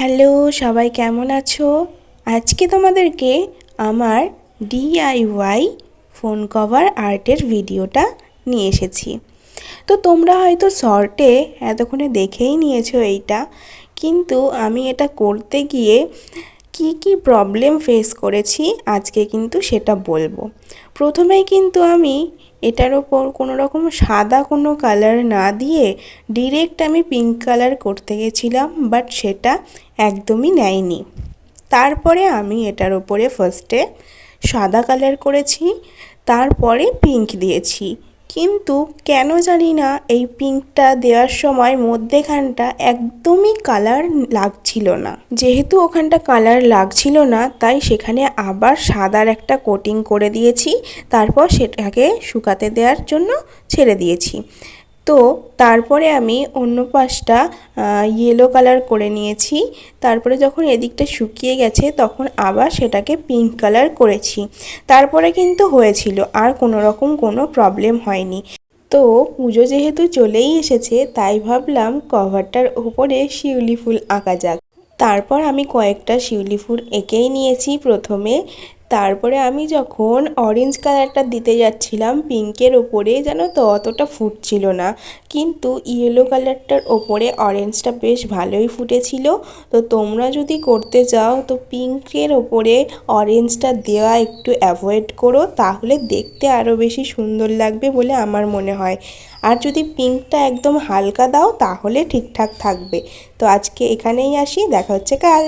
Hello, সবাই কেমন আছো? আজকে তোমাদেরকে আমার ডিআইওয়াই ফোন কভার আর্টের ভিডিওটা নিয়ে এসেছি। তো তোমরা হয়তো শর্টে এতক্ষণে দেখেই নিয়েছো এইটা, কিন্তু আমি এটা করতে গিয়ে কি কি প্রবলেম ফেস করেছি আজকে কিন্তু সেটা বলব। প্রথমেই কিন্তু আমি এটার ওপর কোনো রকম সাদা কোনো কালার না দিয়ে ডিরেক্ট আমি পিঙ্ক কালার করতে গেছিলাম বাট সেটা একদমই নেয়নি। তারপরে আমি এটার ওপরে ফার্স্টে সাদা কালার করেছি, তারপরে পিঙ্ক দিয়েছি। কিন্তু কেন জানি না এই পিঙ্কটা দেওয়ার সময় মধ্যেখানটা একদমই কালার লাগছিল না। যেহেতু ওখানটা কালার লাগছিল না, তাই সেখানে আবার সাদার একটা কোটিং করে দিয়েছি। তারপর সেটাকে শুকাতে দেওয়ার জন্য ছেড়ে দিয়েছি। তো তারপরে আমি অন্য পাশটা ইয়েলো কালার করে নিয়েছি। তারপরে যখন এদিকটা শুকিয়ে গেছে, তখন আবার সেটাকে পিঙ্ক কালার করেছি। তারপরে কিন্তু হয়েছিল, আর কোনো রকম কোনো প্রবলেম হয়নি। তো পুজো যেহেতু চলেই এসেছে, তাই ভাবলাম কভারটার ওপরে শিউলি ফুল আঁকা যাক। তারপর আমি কয়েকটা শিউলি ফুল এঁকেই নিয়েছি প্রথমে। তারপরে আমি যখন অরেঞ্জ কালারটা দিতে যাচ্ছিলাম পিঙ্কের ওপরে যেন তো, অতটা ফুটছিল না। কিন্তু ইয়েলো কালারটার ওপরে অরেঞ্জটা বেশ ভালোই ফুটেছিল। তো তোমরা যদি করতে চাও তো পিঙ্কের ওপরে অরেঞ্জটা দেওয়া একটু অ্যাভয়েড করো, তাহলে দেখতে আরও বেশি সুন্দর লাগবে বলে আমার মনে হয়। আর যদি পিঙ্কটা একদম হালকা দাও, তাহলে ঠিকঠাক থাকবে। তো আজকে এখানেই আসি, দেখা হচ্ছে কাল।